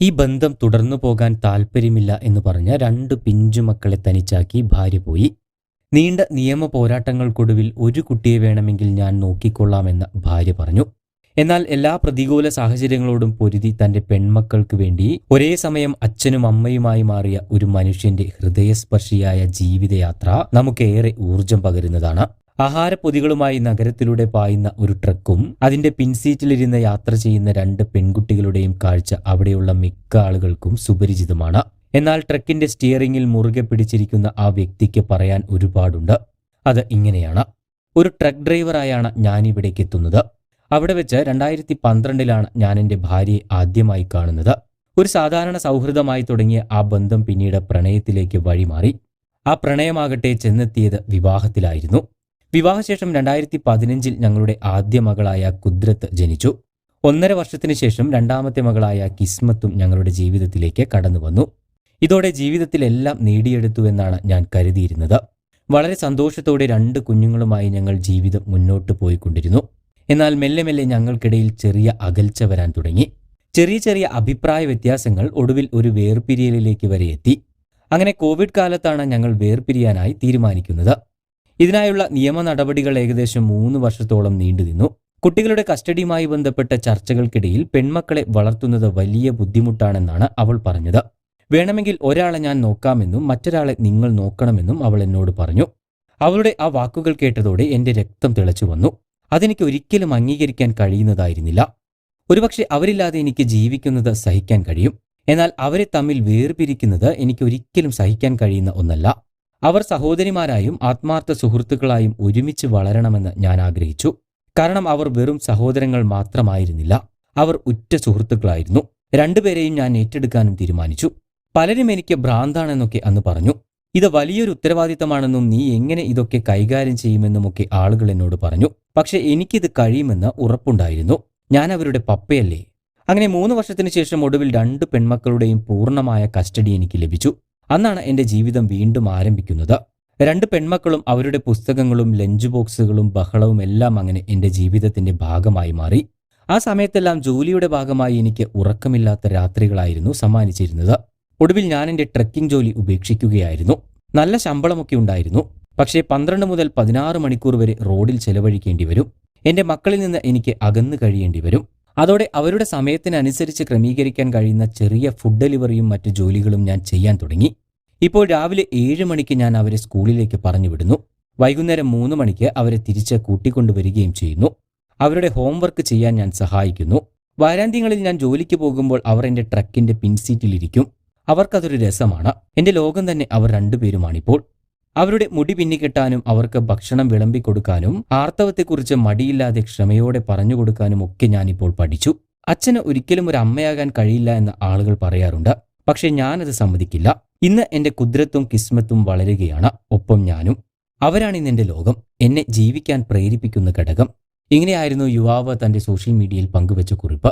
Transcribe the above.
ഈ ബന്ധം തുടർന്നു പോകാൻ താല്പര്യമില്ല എന്ന് പറഞ്ഞ രണ്ട് പിഞ്ചുമക്കളെ തനിച്ചാക്കി ഭാര്യ പോയി. നീണ്ട നിയമ പോരാട്ടങ്ങൾക്കൊടുവിൽ ഒരു കുട്ടിയെ വേണമെങ്കിൽ ഞാൻ നോക്കിക്കൊള്ളാമെന്ന് ഭാര്യ പറഞ്ഞു. എന്നാൽ എല്ലാ പ്രതികൂല സാഹചര്യങ്ങളോടും പൊരുതി തന്റെ പെൺമക്കൾക്ക് വേണ്ടി ഒരേ സമയം അച്ഛനും അമ്മയുമായി മാറിയ ഒരു മനുഷ്യന്റെ ഹൃദയസ്പർശിയായ ജീവിതയാത്ര നമുക്കേറെ ഊർജം പകരുന്നതാണ്. ആഹാരപ്പൊതികളുമായി നഗരത്തിലൂടെ പായുന്ന ഒരു ട്രക്കും അതിന്റെ പിൻസീറ്റിലിരുന്ന് യാത്ര ചെയ്യുന്ന രണ്ട് പെൺകുട്ടികളുടെയും കാഴ്ച അവിടെയുള്ള മിക്ക ആളുകൾക്കും സുപരിചിതമാണ്. എന്നാൽ ട്രക്കിന്റെ സ്റ്റിയറിംഗിൽ മുറുകെ പിടിച്ചിരിക്കുന്ന ആ വ്യക്തിക്ക് പറയാൻ ഒരുപാടുണ്ട്. അത് ഇങ്ങനെയാണ്. ഒരു ട്രക്ക് ഡ്രൈവറായാണ് ഞാനിവിടേക്ക് എത്തുന്നത്. അവിടെ വെച്ച് രണ്ടായിരത്തി പന്ത്രണ്ടിലാണ് ഞാൻ എന്റെ ഭാര്യയെ ആദ്യമായി കാണുന്നത്. ഒരു സാധാരണ സൗഹൃദമായി തുടങ്ങിയ ആ ബന്ധം പിന്നീട് പ്രണയത്തിലേക്ക് വഴിമാറി. ആ പ്രണയമാകട്ടെ ചെന്നെത്തിയത് വിവാഹത്തിലായിരുന്നു. വിവാഹശേഷം രണ്ടായിരത്തി പതിനഞ്ചിൽ ഞങ്ങളുടെ ആദ്യ മകളായ കുദ്രത്ത് ജനിച്ചു. ഒന്നര വർഷത്തിനു ശേഷം രണ്ടാമത്തെ മകളായ കിസ്മത്തും ഞങ്ങളുടെ ജീവിതത്തിലേക്ക് കടന്നു വന്നു. ഇതോടെ ജീവിതത്തിലെല്ലാം നേടിയെടുത്തു എന്നാണ് ഞാൻ കരുതിയിരുന്നത്. വളരെ സന്തോഷത്തോടെ രണ്ട് കുഞ്ഞുങ്ങളുമായി ഞങ്ങൾ ജീവിതം മുന്നോട്ട് പോയിക്കൊണ്ടിരുന്നു. എന്നാൽ മെല്ലെ മെല്ലെ ഞങ്ങൾക്കിടയിൽ ചെറിയ അകൽച്ച വരാൻ തുടങ്ങി. ചെറിയ ചെറിയ അഭിപ്രായ വ്യത്യാസങ്ങൾ ഒടുവിൽ ഒരു വേർപിരിയലിലേക്ക് വരെ എത്തി. അങ്ങനെ കോവിഡ് കാലത്താണ് ഞങ്ങൾ വേർപിരിയാനായി തീരുമാനിക്കുന്നത്. ഇതിനായുള്ള നിയമ നടപടികൾ ഏകദേശം മൂന്ന് വർഷത്തോളം നീണ്ടുനിന്നു കുട്ടികളുടെ കസ്റ്റഡിയുമായി ബന്ധപ്പെട്ട ചർച്ചകൾക്കിടയിൽ പെൺമക്കളെ വളർത്തുന്നത് വലിയ ബുദ്ധിമുട്ടാണെന്നാണ് അവൾ പറഞ്ഞത്. വേണമെങ്കിൽ ഒരാളെ ഞാൻ നോക്കാമെന്നും മറ്റൊരാളെ നിങ്ങൾ നോക്കണമെന്നും അവൾ എന്നോട് പറഞ്ഞു. അവളുടെ ആ വാക്കുകൾ കേട്ടതോടെ എന്റെ രക്തം തിളച്ചു വന്നു. അതെനിക്ക് ഒരിക്കലും അംഗീകരിക്കാൻ കഴിയുന്നതായിരുന്നില്ല. ഒരുപക്ഷെ അവരില്ലാതെ എനിക്ക് ജീവിക്കുന്നത് സഹിക്കാൻ കഴിയും. എന്നാൽ അവരെ തമ്മിൽ വേർപിരിക്കുന്നത് എനിക്ക് ഒരിക്കലും സഹിക്കാൻ കഴിയുന്ന ഒന്നല്ല. അവർ സഹോദരിമാരായും ആത്മാർത്ഥ സുഹൃത്തുക്കളായും ഒരുമിച്ച് വളരണമെന്ന് ഞാൻ ആഗ്രഹിച്ചു. കാരണം അവർ വെറും സഹോദരങ്ങൾ മാത്രമായിരുന്നില്ല. അവർ ഉറ്റ സുഹൃത്തുക്കളായിരുന്നു. രണ്ടുപേരെയും ഞാൻ ഏറ്റെടുക്കാനും തീരുമാനിച്ചു. പലരും എനിക്ക് ഭ്രാന്താണെന്നൊക്കെ അന്ന് പറഞ്ഞു. ഇത് വലിയൊരു ഉത്തരവാദിത്തമാണെന്നും നീ എങ്ങനെ ഇതൊക്കെ കൈകാര്യം ചെയ്യുമെന്നുമൊക്കെ ആളുകൾ എന്നോട് പറഞ്ഞു. പക്ഷെ എനിക്കിത് കഴിയുമെന്ന് ഉറപ്പുണ്ടായിരുന്നു. ഞാൻ അവരുടെ പപ്പയല്ലേ? അങ്ങനെ മൂന്ന് വർഷത്തിനു ശേഷം ഒടുവിൽ രണ്ട് പെൺമക്കളുടെയും പൂർണമായ കസ്റ്റഡി എനിക്ക് ലഭിച്ചു. അന്നാണ് എന്റെ ജീവിതം വീണ്ടും ആരംഭിക്കുന്നത്. രണ്ട് പെൺമക്കളും അവരുടെ പുസ്തകങ്ങളും ലഞ്ച് ബോക്സുകളും ബഹളവും എല്ലാം അങ്ങനെ എന്റെ ജീവിതത്തിന്റെ ഭാഗമായി മാറി. ആ സമയത്തെല്ലാം ജോലിയുടെ ഭാഗമായി എനിക്ക് ഉറക്കമില്ലാത്ത രാത്രികളായിരുന്നു സമ്മാനിച്ചിരുന്നത്. ഒടുവിൽ ഞാൻ എന്റെ ട്രക്കിംഗ് ജോലി ഉപേക്ഷിക്കുകയായിരുന്നു. നല്ല ശമ്പളമൊക്കെ ഉണ്ടായിരുന്നു. പക്ഷേ പന്ത്രണ്ട് മുതൽ പതിനാറ് മണിക്കൂർ വരെ റോഡിൽ ചെലവഴിക്കേണ്ടി വരും. എന്റെ മക്കളിൽ നിന്ന് എനിക്ക് അകന്നു കഴിയേണ്ടി വരും. അതോടെ അവരുടെ സമയത്തിനനുസരിച്ച് ക്രമീകരിക്കാൻ കഴിയുന്ന ചെറിയ ഫുഡ് ഡെലിവറിയും മറ്റു ജോലികളും ഞാൻ ചെയ്യാൻ തുടങ്ങി. ഇപ്പോൾ രാവിലെ ഏഴ് മണിക്ക് ഞാൻ അവരെ സ്കൂളിലേക്ക് പറഞ്ഞു വിടുന്നു. വൈകുന്നേരം മൂന്ന് മണിക്ക് അവരെ തിരിച്ച് കൂട്ടിക്കൊണ്ടുവരികയും ചെയ്യുന്നു. അവരുടെ ഹോംവർക്ക് ചെയ്യാൻ ഞാൻ സഹായിക്കുന്നു. വാരാന്ത്യങ്ങളിൽ ഞാൻ ജോലിക്ക് പോകുമ്പോൾ അവർ എന്റെ ട്രക്കിന്റെ പിൻസീറ്റിലിരിക്കും അവർക്കതൊരു രസമാണ്. എന്റെ ലോകം തന്നെ അവർ രണ്ടുപേരുമാണിപ്പോൾ. അവരുടെ മുടി പിന്നിക്കെട്ടാനും അവർക്ക് ഭക്ഷണം വിളമ്പിക്കൊടുക്കാനും ആർത്തവത്തെക്കുറിച്ച് മടിയില്ലാതെ ക്ഷമയോടെ പറഞ്ഞു കൊടുക്കാനും ഒക്കെ ഞാനിപ്പോൾ പഠിച്ചു. അച്ഛന് ഒരിക്കലും ഒരു അമ്മയാകാൻ കഴിയില്ല എന്ന് ആളുകൾ പറയാറുണ്ട്. പക്ഷെ ഞാനത് സമ്മതിക്കില്ല. ഇന്ന് എന്റെ കുദ്രത്തും കിസ്മത്തും വളരുകയാണ്. ഒപ്പം ഞാനും. അവരാണ് ഇന്ന് എന്റെ ലോകം. എന്നെ ജീവിക്കാൻ പ്രേരിപ്പിക്കുന്ന ഘടകം. ഇങ്ങനെയായിരുന്നു യുവാവ് തന്റെ സോഷ്യൽ മീഡിയയിൽ പങ്കുവച്ച കുറിപ്പ്.